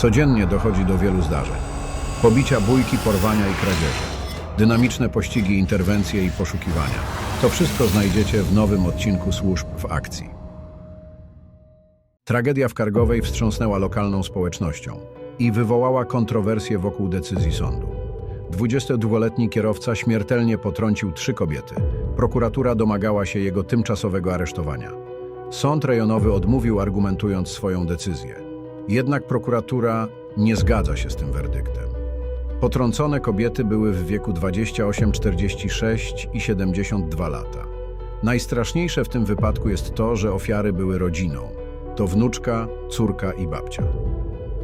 Codziennie dochodzi do wielu zdarzeń. Pobicia, bójki, porwania i kradzieże. Dynamiczne pościgi, interwencje i poszukiwania. To wszystko znajdziecie w nowym odcinku Służb w akcji. Tragedia w Kargowej wstrząsnęła lokalną społecznością i wywołała kontrowersje wokół decyzji sądu. 22-letni kierowca śmiertelnie potrącił trzy kobiety. Prokuratura domagała się jego tymczasowego aresztowania. Sąd rejonowy odmówił, argumentując swoją decyzję. Jednak prokuratura nie zgadza się z tym werdyktem. Potrącone kobiety były w wieku 28, 46 i 72 lata. Najstraszniejsze w tym wypadku jest to, że ofiary były rodziną. To wnuczka, córka i babcia.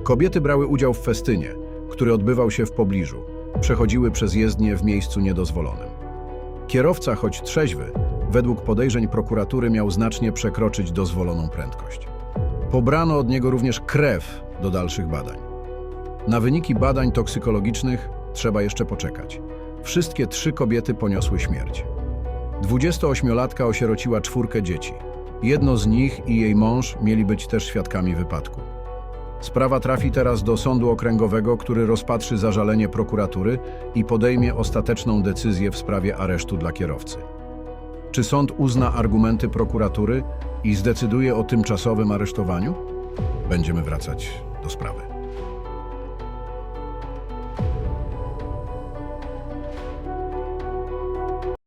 Kobiety brały udział w festynie, który odbywał się w pobliżu. Przechodziły przez jezdnię w miejscu niedozwolonym. Kierowca, choć trzeźwy, według podejrzeń prokuratury miał znacznie przekroczyć dozwoloną prędkość. Pobrano od niego również krew do dalszych badań. Na wyniki badań toksykologicznych trzeba jeszcze poczekać. Wszystkie trzy kobiety poniosły śmierć. 28-latka osierociła czwórkę dzieci. Jedno z nich i jej mąż mieli być też świadkami wypadku. Sprawa trafi teraz do sądu okręgowego, który rozpatrzy zażalenie prokuratury i podejmie ostateczną decyzję w sprawie aresztu dla kierowcy. Czy sąd uzna argumenty prokuratury i zdecyduje o tymczasowym aresztowaniu? Będziemy wracać do sprawy.